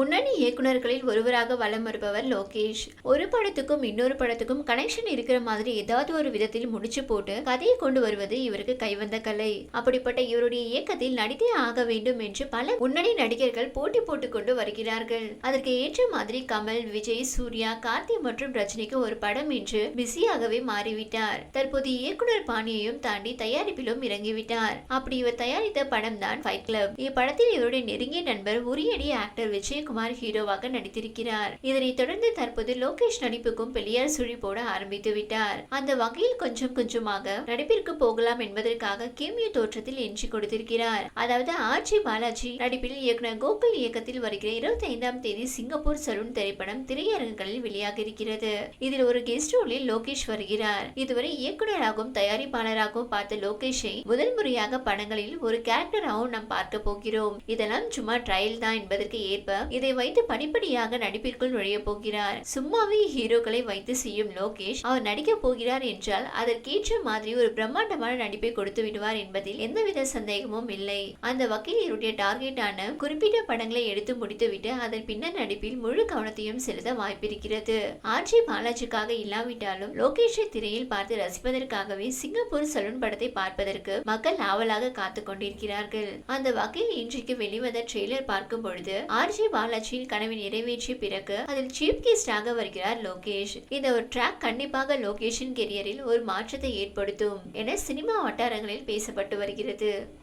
முன்னணி இயக்குனர்களில் ஒருவராக வலம் வருபவர் லோகேஷ். ஒரு படத்துக்கும் இன்னொரு படத்துக்கும் கனெக்ஷன் இருக்கிற மாதிரி ஏதாவது ஒரு விதத்தில் முடிச்சு போட்டு கதையை கொண்டு வருவது இவருக்கு கைவந்த கலை. அப்படிப்பட்ட இவருடைய இயக்கத்தில் நடித்தே ஆக வேண்டும் என்று பல முன்னணி நடிகர்கள் போட்டி போட்டுக் கொண்டு வருகிறார்கள். அதற்கு ஏற்ற மாதிரி கமல் விஜய் சூர்யா கார்த்தி மற்றும் ரஜினிக்கு ஒரு படம் என்று பிஸியாகவே மாறிவிட்டார். தற்போது இயக்குனர் பாணியையும் தாண்டி தயாரிப்பிலும் இறங்கிவிட்டார். அப்படி இவர் தயாரித்த படம் தான் ஃபைட் கிளப் இப்படத்தில் இவருடைய நெருங்கிய நண்பர் உரியடி ஆக்டர் குமார் ஹீரோவாக நடித்திருக்கிறார். இதனைத் தொடர்ந்து தற்போது லோகேஷ் நடிப்புக்கும் பெரியார் சுழி போட ஆரம்பித்து விட்டார். அந்த வகையில் கொஞ்சம் கொஞ்சமாக நடிப்பிற்கு போகலாம் என்பதற்காக கேமியோ தோற்றத்தில் எஞ்சி கொடுத்திருக்கிறார். அதாவது ஆர்ஜி பாலாஜி நடிப்பில் இயக்குனர் கோகுல் இயக்கத்தில் வருகிற இருபத்தி ஐந்தாம் தேதி சிங்கப்பூர் சலூன் திரைப்படம் திரையரங்குகளில் வெளியாக இருக்கிறது இதில் ஒரு கெஸ்ட் ரோலில் லோகேஷ் வருகிறார். இதுவரை இயக்குனராகவும் தயாரிப்பாளராகவும் பார்த்த லோகேஷை முதல் முறையாக படங்களில் ஒரு கேரக்டராகவும் நாம் பார்க்க போகிறோம். இதெல்லாம் சும்மா ட்ரையல் தான் என்பதற்கு ஏற்ப இதை வைத்து படிப்படியாக நடிப்பிற்குள் நுழைய போகிறார். சும்மாவே ஹீரோக்களை வைத்து செய்யும் லோகேஷ் அவர் நடிக்க போகிறார் என்றால் அதற்கேற்ற மாதிரி ஒரு பிரம்மாண்டமான நடிப்பை கொடுத்து விடுவார் என்பதில் எந்தவித சந்தேகமும் இல்லை. அந்த வக்கீலருடைய டார்கெட்டான குறிப்பிட்ட படங்களை எடுத்து முடித்துவிட்டு அதன் பின்னர் நடிப்பில் முழு கவனத்தையும் செலுத்த வாய்ப்பிருக்கிறது. ஆர்ஜி பாலாஜிக்காக இல்லாவிட்டாலும் லோகேஷை திரையில் பார்த்து ரசிப்பதற்காகவே சிங்கப்பூர் சலூன் படத்தை பார்ப்பதற்கு மக்கள் ஆவலாக காத்து கொண்டிருக்கிறார்கள். அந்த வகையில் இன்றைக்கு வெளிவந்த ட்ரெய்லர் பார்க்கும் பொழுது ஆர்ஜி பாலாஜியின் கனவை நிறைவேற்றிய பிறகு அதில் சீஃப் கெஸ்டாக வருகிறார் லோகேஷ். இந்த ஒரு ட்ராக் கண்டிப்பாக லோகேஷின் கெரியரில் ஒரு மாற்றத்தை ஏற்படுத்தும் என சினிமா வட்டாரங்களில் பேசப்பட்டு வருகிறது.